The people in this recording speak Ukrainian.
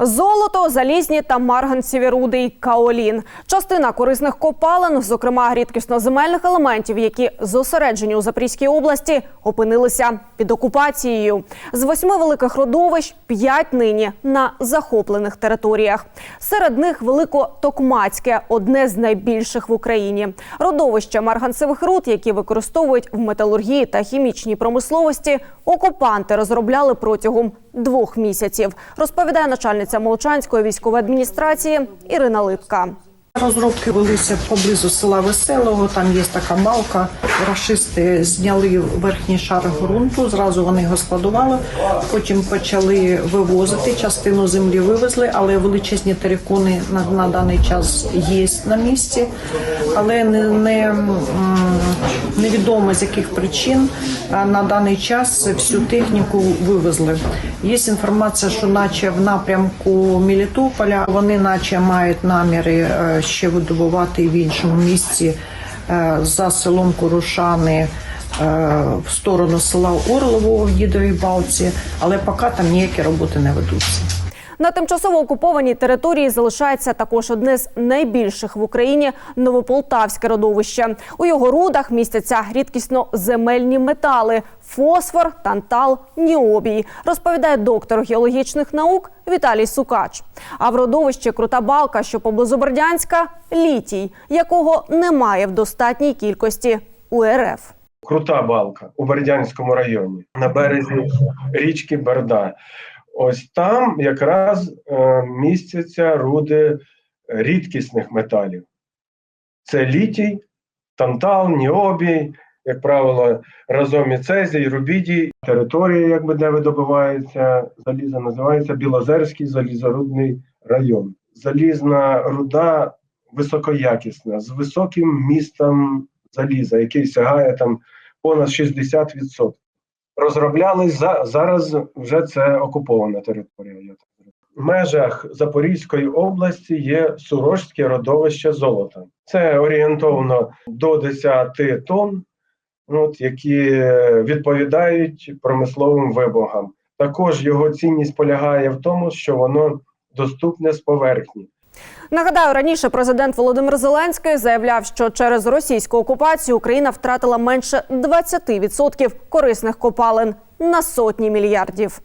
Золото, залізні та марганцеві руди й каолін. Частина корисних копалин, зокрема рідкісноземельних елементів, які зосереджені у Запорізькій області, опинилися під окупацією. З восьми великих родовищ п'ять нині на захоплених територіях. Серед них Великотокмацьке, одне з найбільших в Україні. Родовище марганцевих руд, які використовують в металургії та хімічній промисловості, окупанти розробляли протягом двох місяців. Розповідає начальниця Молочанської військової адміністрації Ірина Липка. Розробки велися поблизу села Веселого. Там є така балка. Рашисти зняли верхній шар ґрунту. Зразу вони його складували. Потім почали вивозити. Частину землі вивезли, але величезні терикони на, на даний час є на місці. Але не, не невідомо з яких причин на даний час всю техніку вивезли. Є інформація, що наче в напрямку Мелітополя вони наче мають наміри е, ще видобувати в іншому місці е, за селом Курушани е, в сторону села Орлово в Їдовій Балці, але поки там ніякі роботи не ведуться. На тимчасово окупованій території залишається також одне з найбільших в Україні Новополтавське родовище. У його рудах містяться рідкісно земельні метали: фосфор, тантал, ніобій, розповідає доктор геологічних наук Віталій Сукач. А в родовищі Крута Балка, що поблизу Бердянська, літій, якого немає в достатній кількості у РФ. Крута балка у Бердянському районі на березі річки Берда. Ось там якраз е, містяться руди рідкісних металів. Це літій, тантал, ніобій, як правило, разом і цезій, рубідій. Територія, якби де видобувається залізо, називається Білозерський залізорудний район. Залізна руда високоякісна, з високим містом заліза, який сягає там понад 60%. Розроблялись за зараз вже це окупована територія. Я так. В межах Запорізької області є Сурожське родовище золота. Це орієнтовно до 10 тонн, от, які відповідають промисловим вибогам. Також його цінність полягає в тому, що воно доступне з поверхні. Нагадаю, раніше президент Володимир Зеленський заявляв, що через російську окупацію Україна втратила менше 20% корисних копалин на сотні мільярдів.